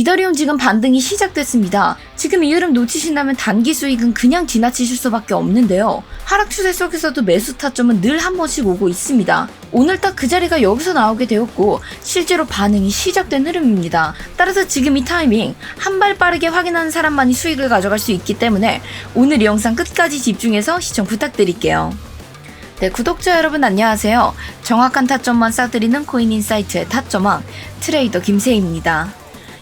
이더리움 지금 반등이 시작됐습니다. 지금 이 흐름 놓치신다면 단기 수익은 그냥 지나치실 수밖에 없는데요. 하락 추세 속에서도 매수 타점은 늘 한 번씩 오고 있습니다. 오늘 딱 그 자리가 여기서 나오게 되었고 실제로 반응이 시작된 흐름입니다. 따라서 지금 이 타이밍 한 발 빠르게 확인하는 사람만이 수익을 가져갈 수 있기 때문에 오늘 이 영상 끝까지 집중해서 시청 부탁드릴게요. 네, 구독자 여러분 안녕하세요. 정확한 타점만 싸드리는 코인 인사이트의 타점왕 트레이더 김세희입니다.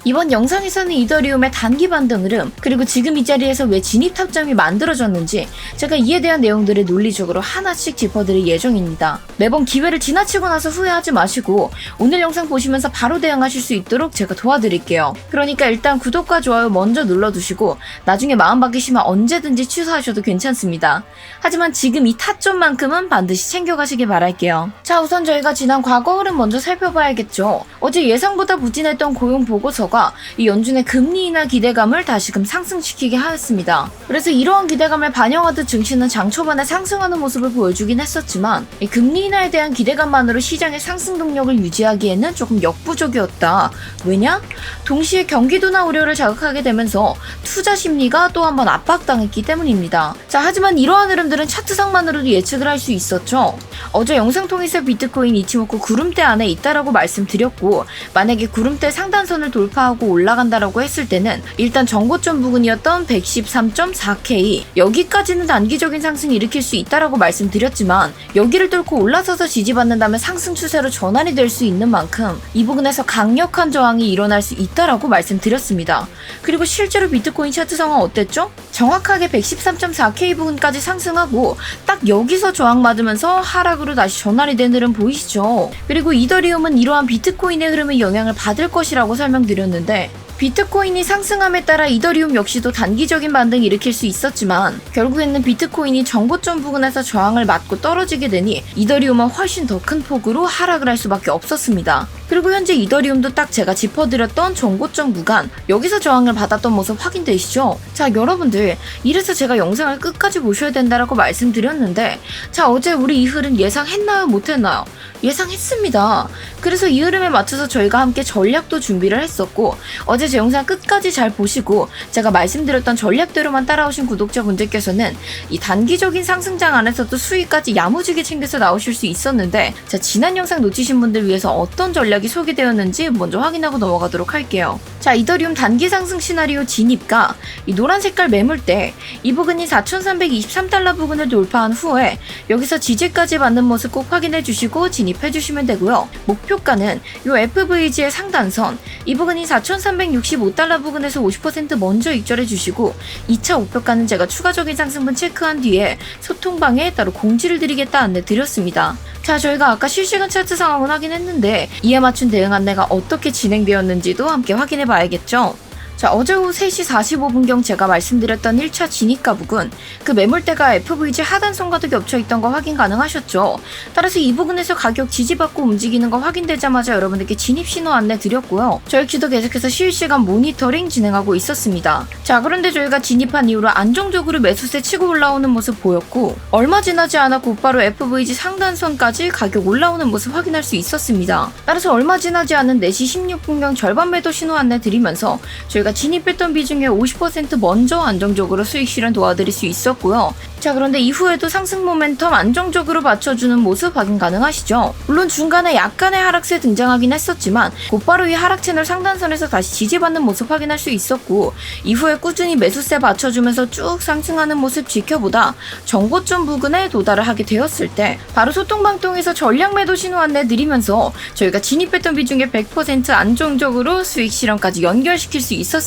이번 영상에서는 이더리움의 단기 반등 흐름, 그리고 지금 이 자리에서 왜 진입 타점이 만들어졌는지 제가 이에 대한 내용들을 논리적으로 하나씩 짚어드릴 예정입니다. 매번 기회를 지나치고 나서 후회하지 마시고 오늘 영상 보시면서 바로 대응하실 수 있도록 제가 도와드릴게요. 그러니까 일단 구독과 좋아요 먼저 눌러두시고 나중에 마음 바뀌시면 언제든지 취소하셔도 괜찮습니다. 하지만 지금 이 타점만큼은 반드시 챙겨가시길 바랄게요. 자, 우선 저희가 지난 과거 흐름 먼저 살펴봐야겠죠. 어제 예상보다 부진했던 고용 보고서가 이 연준의 금리 인하 기대감을 다시금 상승시키게 하였습니다. 그래서 이러한 기대감을 반영하듯 증시는 장 초반에 상승하는 모습을 보여주긴 했었지만 이 금리 인하에 대한 기대감만으로 시장의 상승 동력을 유지하기에는 조금 역부족이었다. 왜냐? 동시에 경기도나 우려를 자극하게 되면서 투자 심리가 또 한번 압박당했기 때문입니다. 자, 하지만 이러한 흐름들은 차트상만으로도 예측을 할 수 있었죠. 어제 영상 통해서 비트코인 이치모쿠 구름대 안에 있다라고 말씀드렸고 만약에 구름대 상단선을 돌파 하고 올라간다라고 했을 때는 일단 정고점 부근이었던 113.4K 여기까지는 단기적인 상승 일으킬 수 있다라고 말씀드렸지만 여기를 뚫고 올라서서 지지받는다면 상승 추세로 전환이 될 수 있는 만큼 이 부분에서 강력한 저항이 일어날 수 있다라고 말씀드렸습니다. 그리고 실제로 비트코인 차트 상황 어땠죠? 정확하게 113.4K 부근까지 상승하고 딱 여기서 저항받으면서 하락으로 다시 전환이 된 흐름 보이시죠? 그리고 이더리움은 이러한 비트코인의 흐름에 영향을 받을 것이라고 설명드렸는데 비트코인이 상승함에 따라 이더리움 역시도 단기적인 반등을 일으킬 수 있었지만 결국에는 비트코인이 정고점 부근에서 저항을 맞고 떨어지게 되니 이더리움은 훨씬 더 큰 폭으로 하락을 할 수밖에 없었습니다. 그리고 현재 이더리움도 딱 제가 짚어드렸던 정고점 구간 여기서 저항을 받았던 모습 확인되시죠? 자 여러분들 이래서 제가 영상을 끝까지 보셔야 된다라고 말씀드렸는데 자 어제 우리 이 흐름 예상했나요 못했나요? 예상했습니다. 그래서 이 흐름에 맞춰서 저희가 함께 전략도 준비를 했었고 어제 제 영상 끝까지 잘 보시고 제가 말씀드렸던 전략대로만 따라오신 구독자분들께서는 이 단기적인 상승장 안에서도 수익까지 야무지게 챙겨서 나오실 수 있었는데 자 지난 영상 놓치신 분들 위해서 어떤 전략이 소개되었는지 먼저 확인하고 넘어가도록 할게요. 자 이더리움 단기 상승 시나리오 진입가 이 노란 색깔 매물대 이 부근이 4,323달러 부근을 돌파한 후에 여기서 지지까지 받는 모습 꼭 확인해 주시고 진입 해 주시면 되고요. 목표가는 요 FVG의 상단선 이 부근이 4,365달러 부근에서 50% 먼저 입절해 주시고 2차 목표가는 제가 추가적인 상승분 체크한 뒤에 소통방에 따로 공지를 드리겠다 안내 드렸습니다. 자, 저희가 아까 실시간 차트 상황은 확인했는데 이에 맞춘 대응 안내가 어떻게 진행되었는지도 함께 확인해 봐야겠죠. 자, 어제 오후 3시 45분경 제가 말씀드렸던 1차 진입가 부근, 그 매물대가 FVG 하단선과도 겹쳐있던 거 확인 가능하셨죠? 따라서 이 부분에서 가격 지지받고 움직이는 거 확인되자마자 여러분들께 진입 신호 안내 드렸고요. 저희 키도 계속해서 실시간 모니터링 진행하고 있었습니다. 자, 그런데 저희가 진입한 이후로 안정적으로 매수세 치고 올라오는 모습 보였고, 얼마 지나지 않아 곧바로 FVG 상단선까지 가격 올라오는 모습 확인할 수 있었습니다. 따라서 얼마 지나지 않은 4시 16분경 절반 매도 신호 안내 드리면서 저희가 진입했던 비중의 50% 먼저 안정적으로 수익 실현 도와드릴 수 있었고요. 자, 그런데 이후에도 상승 모멘텀 안정적으로 받쳐주는 모습 확인 가능하시죠? 물론 중간에 약간의 하락세 등장하긴 했었지만 곧바로 이 하락 채널 상단선에서 다시 지지받는 모습 확인할 수 있었고 이후에 꾸준히 매수세 받쳐주면서 쭉 상승하는 모습 지켜보다 정고점 부근에 도달을 하게 되었을 때 바로 소통방통에서 전략 매도 신호 안내 드리면서 저희가 진입했던 비중의 100% 안정적으로 수익 실현까지 연결시킬 수 있었습니다.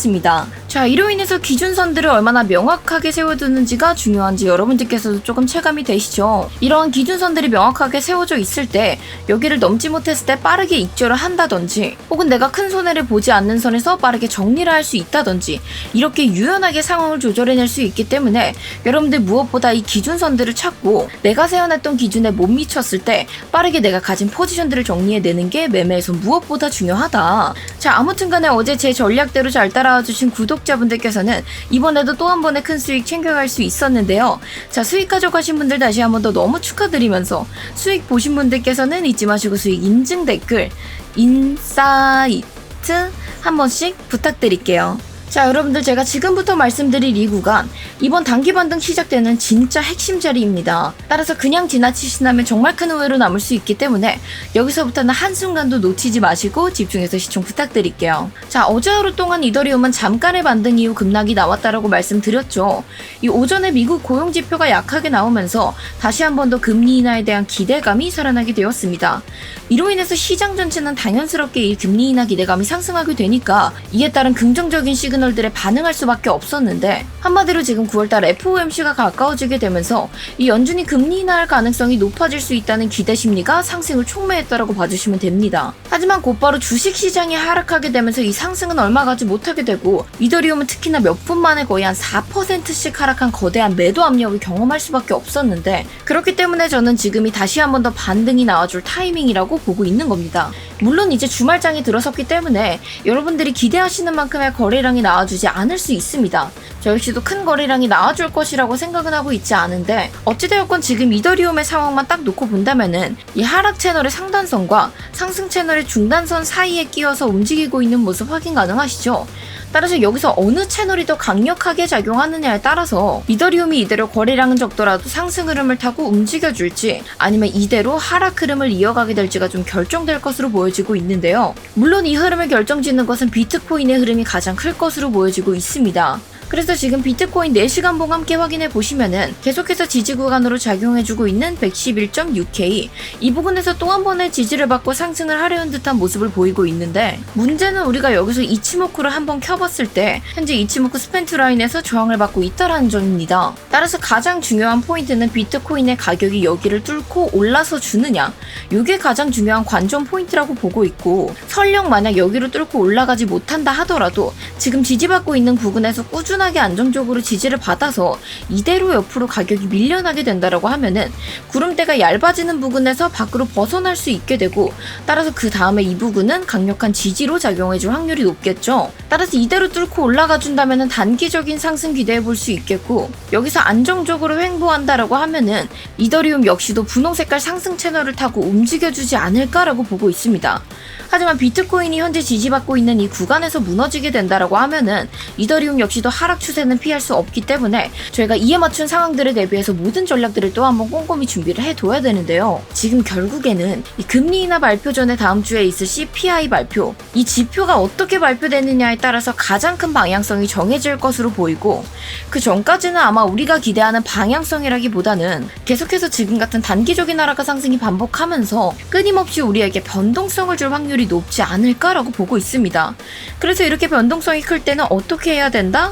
자, 이로 인해서 기준선들을 얼마나 명확하게 세워두는지가 중요한지 여러분들께서도 조금 체감이 되시죠? 이러한 기준선들이 명확하게 세워져 있을 때 여기를 넘지 못했을 때 빠르게 익절을 한다든지 혹은 내가 큰 손해를 보지 않는 선에서 빠르게 정리를 할 수 있다든지 이렇게 유연하게 상황을 조절해낼 수 있기 때문에 여러분들 무엇보다 이 기준선들을 찾고 내가 세워놨던 기준에 못 미쳤을 때 빠르게 내가 가진 포지션들을 정리해내는 게 매매에서 무엇보다 중요하다. 자 아무튼 간에 어제 제 전략대로 잘 따라 와 주신 구독자분들께서는 이번에도 또 한 번의 큰 수익 챙겨갈 수 있었는데요. 자, 수익 가져가신 분들 다시 한 번 더 너무 축하드리면서 수익 보신 분들께서는 잊지 마시고 수익 인증 댓글 인사이트 한 번씩 부탁드릴게요. 자, 여러분들 제가 지금부터 말씀드릴 이 구간 이번 단기 반등 시작되는 진짜 핵심 자리입니다. 따라서 그냥 지나치신다면 정말 큰 오해로 남을 수 있기 때문에 여기서부터는 한순간도 놓치지 마시고 집중해서 시청 부탁드릴게요. 자, 어제 하루 동안 이더리움은 잠깐의 반등 이후 급락이 나왔다라고 말씀드렸죠. 이 오전에 미국 고용 지표가 약하게 나오면서 다시 한 번 더 금리 인하에 대한 기대감이 살아나게 되었습니다. 이로 인해서 시장 전체는 당연스럽게 이 금리 인하 기대감이 상승하게 되니까 이에 따른 긍정적인 시그널 들에 반응할 수밖에 없었는데 한마디로 지금 9월달 FOMC가 가까워지게 되면서 이 연준이 금리 인하할 가능성이 높아질 수 있다는 기대 심리가 상승을 촉매했다라고 봐주시면 됩니다. 하지만 곧바로 주식 시장이 하락하게 되면서 이 상승은 얼마 가지 못하게 되고 이더리움은 특히나 몇 분 만에 거의 한 4%씩 하락한 거대한 매도 압력을 경험할 수밖에 없었는데 그렇기 때문에 저는 지금이 다시 한 번 더 반등이 나와줄 타이밍이라고 보고 있는 겁니다. 물론 이제 주말장이 들어섰기 때문에 여러분들이 기대하시는 만큼의 거래량이 나와주지 않을 수 있습니다. 저 역시도 큰 거래량이 나와줄 것이라고 생각은 하고 있지 않은데 어찌되었건 지금 이더리움의 상황만 딱 놓고 본다면은 이 하락 채널의 상단선과 상승 채널의 중단선 사이에 끼어서 움직이고 있는 모습 확인 가능하시죠? 따라서 여기서 어느 채널이 더 강력하게 작용하느냐에 따라서 이더리움이 이대로 거래량은 적더라도 상승 흐름을 타고 움직여줄지 아니면 이대로 하락 흐름을 이어가게 될지가 좀 결정될 것으로 보여지고 있는데요. 물론 이 흐름을 결정짓는 것은 비트코인의 흐름이 가장 클 것으로 보여지고 있습니다. 그래서 지금 비트코인 4시간 봉 함께 확인해 보시면은 계속해서 지지 구간으로 작용해주고 있는 111.6K 이 부분에서 또 한 번의 지지를 받고 상승을 하려는 듯한 모습을 보이고 있는데 문제는 우리가 여기서 이치모쿠를 한번 켜봤을 때 현재 이치모쿠 스펜트 라인에서 저항을 받고 있다라는 점입니다. 따라서 가장 중요한 포인트는 비트코인의 가격이 여기를 뚫고 올라서 주느냐 이게 가장 중요한 관전 포인트라고 보고 있고 설령 만약 여기로 뚫고 올라가지 못한다 하더라도 지금 지지받고 있는 부근에서 꾸준 하게 안정적으로 지지를 받아서 이대로 옆으로 가격이 밀려나게 된다라고 하면은 구름대가 얇아지는 부근에서 밖으로 벗어날 수 있게 되고 따라서 그 다음에 이 부근은 강력한 지지로 작용해줄 확률이 높겠죠. 따라서 이대로 뚫고 올라가 준다면은 단기적인 상승 기대해 볼 수 있겠고 여기서 안정적으로 횡보한다라고 하면은 이더리움 역시도 분홍 색깔 상승 채널을 타고 움직여주지 않을까라고 보고 있습니다. 하지만 비트코인이 현재 지지받고 있는 이 구간에서 무너지게 된다라고 하면은 이더리움 역시도 하락 추세는 피할 수 없기 때문에 저희가 이에 맞춘 상황들에 대비해서 모든 전략들을 또 한번 꼼꼼히 준비를 해둬야 되는데요. 지금 결국에는 이 금리 인하 발표 전에 다음 주에 있을 CPI 발표 이 지표가 어떻게 발표되느냐에 따라서 가장 큰 방향성이 정해질 것으로 보이고 그 전까지는 아마 우리가 기대하는 방향성이라기보다는 계속해서 지금 같은 단기적인 하락과 상승이 반복하면서 끊임없이 우리에게 변동성을 줄 확률이 높지 않을까라고 보고 있습니다. 그래서 이렇게 변동성이 클 때는 어떻게 해야 된다?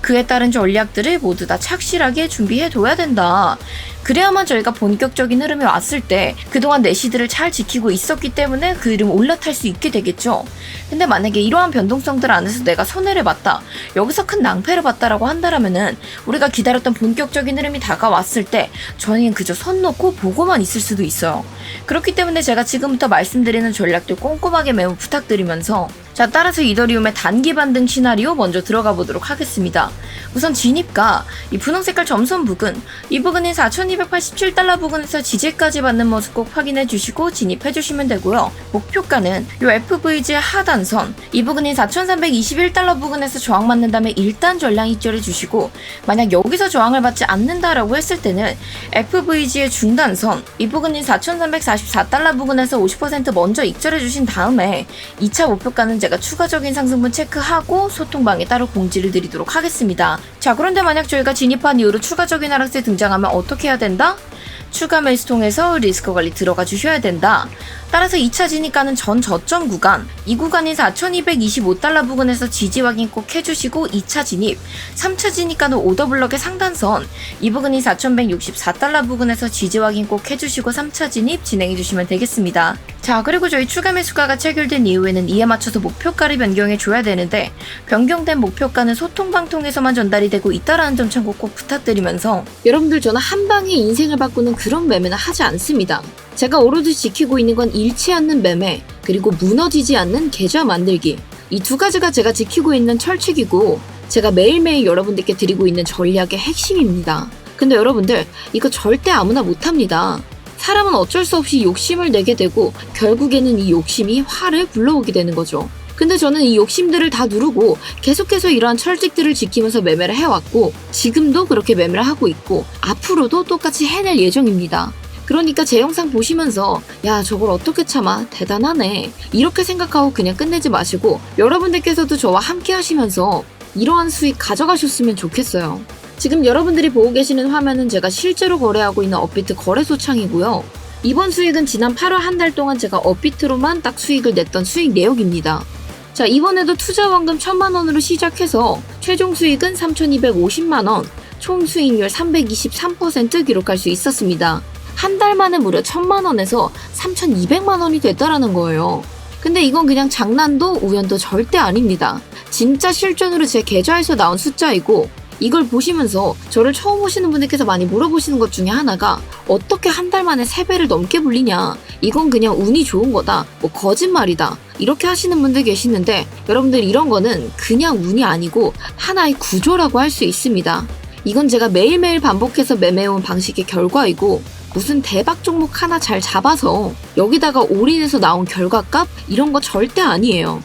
그에 따른 전략들을 모두 다 착실하게 준비해 둬야 된다. 그래야만 저희가 본격적인 흐름이 왔을 때 그동안 내시들을 잘 지키고 있었기 때문에 그 흐름 올라탈 수 있게 되겠죠. 근데 만약에 이러한 변동성들 안에서 내가 손해를 봤다. 여기서 큰 낭패를 봤다라고 한다라면은 우리가 기다렸던 본격적인 흐름이 다가왔을 때 저희는 그저 손 놓고 보고만 있을 수도 있어요. 그렇기 때문에 제가 지금부터 말씀드리는 전략들 꼼꼼하게 메모 부탁드리면서 자, 따라서 이더리움의 단기 반등 시나리오 먼저 들어가 보도록 하겠습니다. 우선 진입가, 이 분홍 색깔 점선 부근, 이 부근인 4287달러 부근에서 지지까지 받는 모습 꼭 확인해 주시고 진입해 주시면 되고요. 목표가는 이 FVG의 하단선, 이 부근인 4321달러 부근에서 저항 맞는다면 일단 전량 입절해 주시고, 만약 여기서 저항을 받지 않는다라고 했을 때는 FVG의 중단선, 이 부근인 4344달러 부근에서 50% 먼저 입절해 주신 다음에 2차 목표가는 제가 추가적인 상승분 체크하고 소통방에 따로 공지를 드리도록 하겠습니다. 자, 그런데 만약 저희가 진입한 이후로 추가적인 하락세 등장하면 어떻게 해야 된다? 추가 매수 통해서 리스크 관리 들어가 주셔야 된다. 따라서 2차 진입가는 전 저점 구간, 이 구간인 4,225달러 부근에서 지지 확인 꼭 해주시고 2차 진입, 3차 진입가는 오더블럭의 상단선, 이 부근인 4,164달러 부근에서 지지 확인 꼭 해주시고 3차 진입 진행해주시면 되겠습니다. 자, 그리고 저희 추가 매수가가 체결된 이후에는 이에 맞춰서 목표가를 변경해 줘야 되는데 변경된 목표가는 소통방 통해서만 전달이 되고 있다라는 점 참고 꼭 부탁드리면서 여러분들 저는 한 방에 인생을 바꾸는 그런 매매는 하지 않습니다. 제가 오로지 지키고 있는 건 잃지 않는 매매, 그리고 무너지지 않는 계좌 만들기. 이 두 가지가 제가 지키고 있는 철칙이고, 제가 매일매일 여러분들께 드리고 있는 전략의 핵심입니다. 근데 여러분들, 이거 절대 아무나 못합니다. 사람은 어쩔 수 없이 욕심을 내게 되고, 결국에는 이 욕심이 화를 불러오게 되는 거죠. 근데 저는 이 욕심들을 다 누르고 계속해서 이러한 철칙들을 지키면서 매매를 해왔고 지금도 그렇게 매매를 하고 있고 앞으로도 똑같이 해낼 예정입니다. 그러니까 제 영상 보시면서 야 저걸 어떻게 참아 대단하네 이렇게 생각하고 그냥 끝내지 마시고 여러분들께서도 저와 함께 하시면서 이러한 수익 가져가셨으면 좋겠어요. 지금 여러분들이 보고 계시는 화면은 제가 실제로 거래하고 있는 업비트 거래소 창이고요. 이번 수익은 지난 8월 한 달 동안 제가 업비트로만 딱 수익을 냈던 수익 내역입니다. 자, 이번에도 투자 원금 1000만 원으로 시작해서 최종 수익은 3250만 원, 총 수익률 323% 기록할 수 있었습니다. 한 달 만에 무려 1000만 원에서 3200만 원이 됐다라는 거예요. 근데 이건 그냥 장난도 우연도 절대 아닙니다. 진짜 실전으로 제 계좌에서 나온 숫자이고 이걸 보시면서 저를 처음 보시는 분들께서 많이 물어보시는 것 중에 하나가 어떻게 한 달 만에 3배를 넘게 불리냐 이건 그냥 운이 좋은 거다 뭐 거짓말이다 이렇게 하시는 분들 계시는데 여러분들 이런 거는 그냥 운이 아니고 하나의 구조라고 할 수 있습니다 이건 제가 매일매일 반복해서 매매해온 방식의 결과이고 무슨 대박 종목 하나 잘 잡아서 여기다가 올인해서 나온 결과값? 이런 거 절대 아니에요.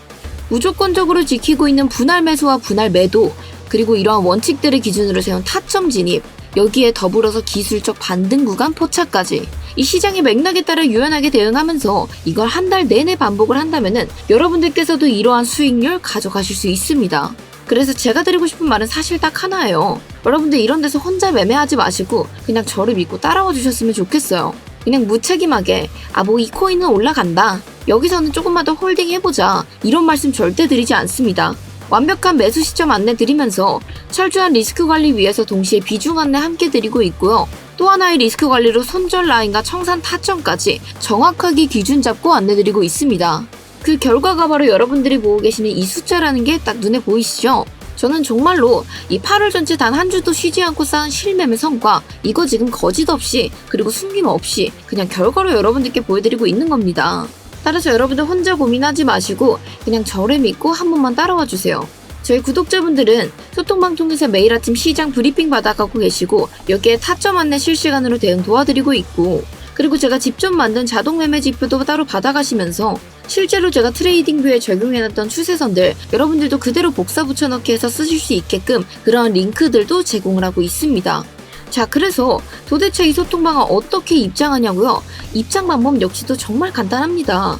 무조건적으로 지키고 있는 분할 매수와 분할 매도 그리고 이러한 원칙들을 기준으로 세운 타점 진입, 여기에 더불어서 기술적 반등 구간 포착까지. 이 시장의 맥락에 따라 유연하게 대응하면서 이걸 한 달 내내 반복을 한다면은 여러분들께서도 이러한 수익률 가져가실 수 있습니다. 그래서 제가 드리고 싶은 말은 사실 딱 하나예요. 여러분들 이런 데서 혼자 매매하지 마시고 그냥 저를 믿고 따라와 주셨으면 좋겠어요. 그냥 무책임하게 아 뭐 이 코인은 올라간다. 여기서는 조금만 더 홀딩 해보자. 이런 말씀 절대 드리지 않습니다. 완벽한 매수 시점 안내 드리면서 철저한 리스크 관리 위해서 동시에 비중 안내 함께 드리고 있고요. 또 하나의 리스크 관리로 손절 라인과 청산 타점까지 정확하게 기준 잡고 안내 드리고 있습니다. 그 결과가 바로 여러분들이 보고 계시는 이 숫자라는 게 딱 눈에 보이시죠? 저는 정말로 이 8월 전체 단 한 주도 쉬지 않고 쌓은 실매매 성과 이거 지금 거짓 없이 그리고 숨김 없이 그냥 결과로 여러분들께 보여드리고 있는 겁니다. 따라서 여러분들 혼자 고민하지 마시고 그냥 저를 믿고 한 번만 따라와 주세요. 저희 구독자분들은 소통방 통해서 매일 아침 시장 브리핑 받아가고 계시고 여기에 타점 안내 실시간으로 대응 도와드리고 있고 그리고 제가 직접 만든 자동 매매 지표도 따로 받아가시면서 실제로 제가 트레이딩 뷰에 적용해놨던 추세선들 여러분들도 그대로 복사 붙여넣기 해서 쓰실 수 있게끔 그런 링크들도 제공을 하고 있습니다. 자, 그래서 도대체 이 소통방을 어떻게 입장하냐고요? 입장 방법 역시도 정말 간단합니다.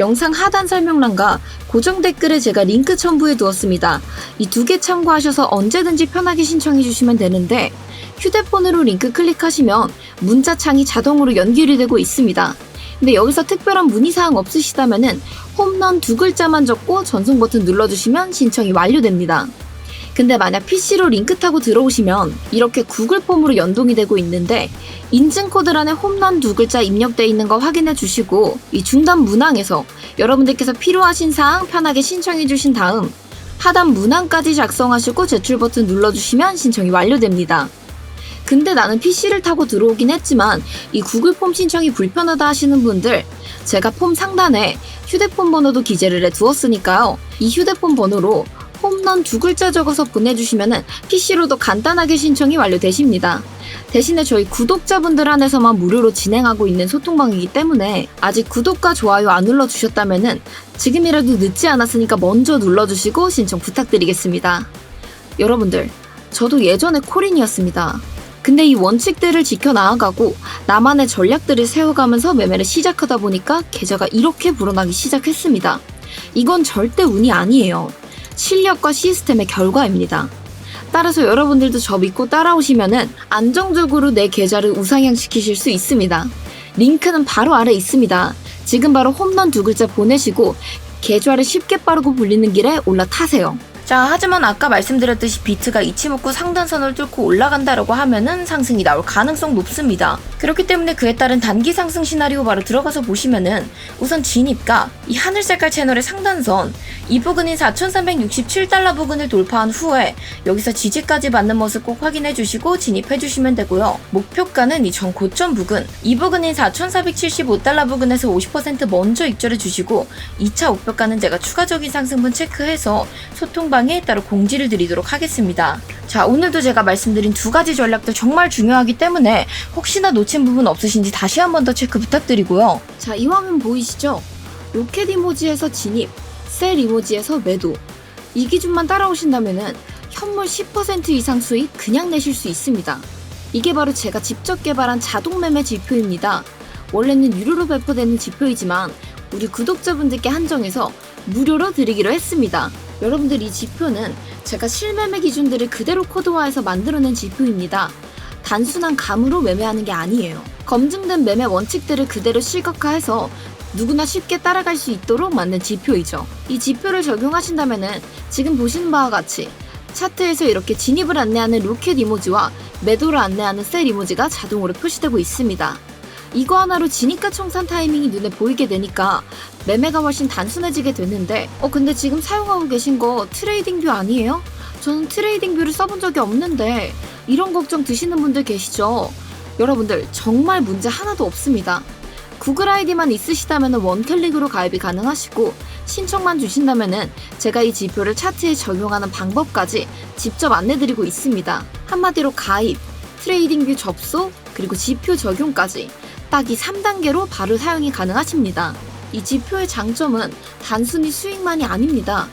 영상 하단 설명란과 고정 댓글에 제가 링크 첨부해 두었습니다. 이 두 개 참고하셔서 언제든지 편하게 신청해 주시면 되는데 휴대폰으로 링크 클릭하시면 문자창이 자동으로 연결이 되고 있습니다. 근데 여기서 특별한 문의사항 없으시다면은 홈런 두 글자만 적고 전송 버튼 눌러주시면 신청이 완료됩니다. 근데 만약 PC로 링크 타고 들어오시면 이렇게 구글 폼으로 연동이 되고 있는데 인증 코드란에 홈런 두 글자 입력되어 있는 거 확인해 주시고 이 중단 문항에서 여러분들께서 필요하신 사항 편하게 신청해 주신 다음 하단 문항까지 작성하시고 제출 버튼 눌러주시면 신청이 완료됩니다. 근데 나는 PC를 타고 들어오긴 했지만 이 구글 폼 신청이 불편하다 하시는 분들 제가 폼 상단에 휴대폰 번호도 기재를 해 두었으니까요. 이 휴대폰 번호로 홈런 두 글자 적어서 보내주시면 PC로도 간단하게 신청이 완료되십니다. 대신에 저희 구독자분들 안에서만 무료로 진행하고 있는 소통방이기 때문에 아직 구독과 좋아요 안 눌러주셨다면 지금이라도 늦지 않았으니까 먼저 눌러주시고 신청 부탁드리겠습니다. 여러분들, 저도 예전에 코린이었습니다. 근데 이 원칙들을 지켜 나아가고 나만의 전략들을 세워가면서 매매를 시작하다 보니까 계좌가 이렇게 불어나기 시작했습니다. 이건 절대 운이 아니에요. 실력과 시스템의 결과입니다. 따라서 여러분들도 저 믿고 따라오시면은 안정적으로 내 계좌를 우상향 시키실 수 있습니다. 링크는 바로 아래 있습니다. 지금 바로 홈런 두 글자 보내시고 계좌를 쉽게 빠르고 불리는 길에 올라타세요. 자, 하지만 아까 말씀드렸듯이 비트가 이치모쿠 상단선을 뚫고 올라간다라고 하면은 상승이 나올 가능성 높습니다. 그렇기 때문에 그에 따른 단기 상승 시나리오 바로 들어가서 보시면은 우선 진입가 이 하늘 색깔 채널의 상단선 이 부근인 4,367달러 부근을 돌파한 후에 여기서 지지까지 맞는 모습 꼭 확인해 주시고 진입해 주시면 되고요. 목표가는 이 전 고점 부근 이 부근인 4,475달러 부근에서 50% 먼저 입절해 주시고 2차 목표가는 제가 추가적인 상승분 체크해서 소통 방에 따로 공지를 드리도록 하겠습니다. 자, 오늘도 제가 말씀드린 두 가지 전략도 정말 중요하기 때문에 혹시나 놓친 부분 없으신지 다시 한 번 더 체크 부탁드리고요. 자, 이 화면 보이시죠? 로켓 이모지에서 진입, 셀 이모지에서 매도. 이 기준만 따라오신다면은 현물 10% 이상 수익 그냥 내실 수 있습니다. 이게 바로 제가 직접 개발한 자동 매매 지표입니다. 원래는 유료로 배포되는 지표이지만 우리 구독자분들께 한정해서 무료로 드리기로 했습니다. 여러분들 이 지표는 제가 실매매 기준들을 그대로 코드화해서 만들어낸 지표입니다. 단순한 감으로 매매하는 게 아니에요. 검증된 매매 원칙들을 그대로 실각화해서 누구나 쉽게 따라갈 수 있도록 만든 지표이죠. 이 지표를 적용하신다면은 지금 보시는 바와 같이 차트에서 이렇게 진입을 안내하는 로켓 이모지와 매도를 안내하는 셀 이모지가 자동으로 표시되고 있습니다. 이거 하나로 진입가 청산 타이밍이 눈에 보이게 되니까 매매가 훨씬 단순해지게 됐는데 어 근데 지금 사용하고 계신 거 트레이딩 뷰 아니에요? 저는 트레이딩 뷰를 써본 적이 없는데 이런 걱정 드시는 분들 계시죠? 여러분들 정말 문제 하나도 없습니다. 구글 아이디만 있으시다면 원클릭으로 가입이 가능하시고 신청만 주신다면 제가 이 지표를 차트에 적용하는 방법까지 직접 안내드리고 있습니다. 한마디로 가입, 트레이딩 뷰 접속, 그리고 지표 적용까지 딱 이 3단계로 바로 사용이 가능하십니다. 이 지표의 장점은 단순히 수익만이 아닙니다.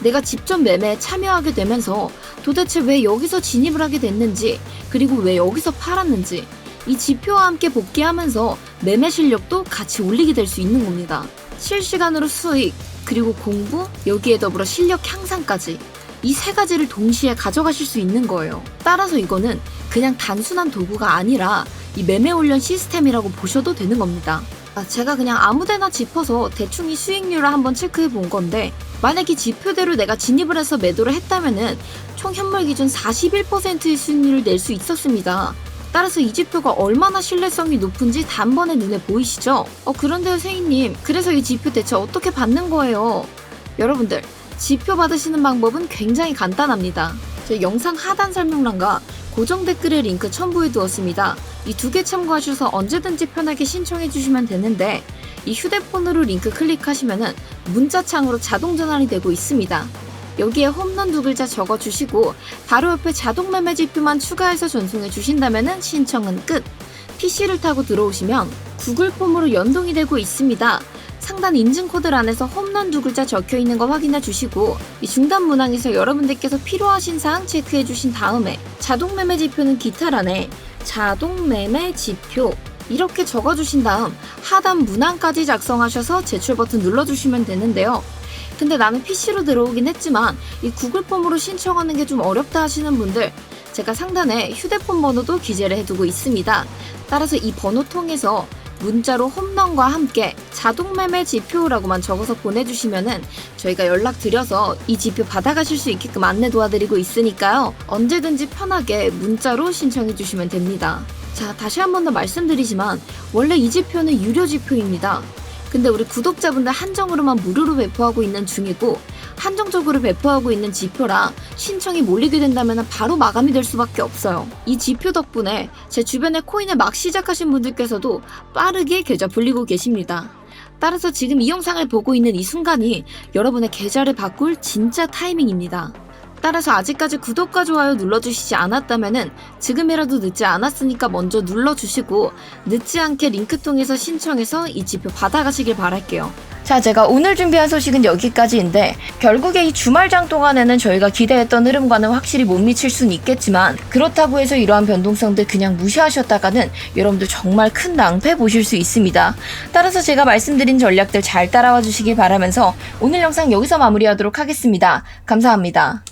내가 직접 매매에 참여하게 되면서 도대체 왜 여기서 진입을 하게 됐는지, 그리고 왜 여기서 팔았는지, 이 지표와 함께 복귀하면서 매매 실력도 같이 올리게 될 수 있는 겁니다. 실시간으로 수익, 그리고 공부, 여기에 더불어 실력 향상까지 이 세 가지를 동시에 가져가실 수 있는 거예요. 따라서 이거는 그냥 단순한 도구가 아니라 이 매매 훈련 시스템이라고 보셔도 되는 겁니다. 아, 제가 그냥 아무데나 짚어서 대충 이 수익률을 한번 체크해 본 건데 만약에 지표대로 내가 진입을 해서 매도를 했다면은 총 현물 기준 41%의 수익률을 낼 수 있었습니다. 따라서 이 지표가 얼마나 신뢰성이 높은지 단번에 눈에 보이시죠? 어, 그런데요, 세희님. 그래서 이 지표 대체 어떻게 받는 거예요? 여러분들, 지표 받으시는 방법은 굉장히 간단합니다. 제 영상 하단 설명란과 고정 댓글에 링크 첨부해 두었습니다. 이 두 개 참고하셔서 언제든지 편하게 신청해 주시면 되는데 이 휴대폰으로 링크 클릭하시면은 문자창으로 자동 전환이 되고 있습니다. 여기에 홈런 두 글자 적어 주시고 바로 옆에 자동 매매 지표만 추가해서 전송해 주신다면은 신청은 끝. PC를 타고 들어오시면 구글 폼으로 연동이 되고 있습니다. 상단 인증 코드란에서 홈런 두 글자 적혀 있는 거 확인해 주시고 이 중단 문항에서 여러분들께서 필요하신 사항 체크해 주신 다음에 자동 매매 지표는 기타란에 자동 매매 지표 이렇게 적어 주신 다음 하단 문항까지 작성하셔서 제출 버튼 눌러 주시면 되는데요. 근데 나는 PC로 들어오긴 했지만 이 구글 폼으로 신청하는 게 좀 어렵다 하시는 분들 제가 상단에 휴대폰 번호도 기재를 해두고 있습니다. 따라서 이 번호 통해서 문자로 홈런과 함께 자동 매매 지표라고만 적어서 보내주시면은 저희가 연락드려서 이 지표 받아가실 수 있게끔 안내 도와드리고 있으니까요. 언제든지 편하게 문자로 신청해 주시면 됩니다. 자, 다시 한 번 더 말씀드리지만 원래 이 지표는 유료 지표입니다. 근데 우리 구독자분들 한정으로만 무료로 배포하고 있는 중이고 한정적으로 배포하고 있는 지표라 신청이 몰리게 된다면 바로 마감이 될 수밖에 없어요. 이 지표 덕분에 제 주변에 코인을 막 시작하신 분들께서도 빠르게 계좌 불리고 계십니다. 따라서 지금 이 영상을 보고 있는 이 순간이 여러분의 계좌를 바꿀 진짜 타이밍입니다. 따라서 아직까지 구독과 좋아요 눌러주시지 않았다면은 지금이라도 늦지 않았으니까 먼저 눌러주시고 늦지 않게 링크 통해서 신청해서 이 지표 받아가시길 바랄게요. 자, 제가 오늘 준비한 소식은 여기까지인데 결국에 이 주말장 동안에는 저희가 기대했던 흐름과는 확실히 못 미칠 수는 있겠지만 그렇다고 해서 이러한 변동성들 그냥 무시하셨다가는 여러분들 정말 큰 낭패 보실 수 있습니다. 따라서 제가 말씀드린 전략들 잘 따라와 주시길 바라면서 오늘 영상 여기서 마무리하도록 하겠습니다. 감사합니다.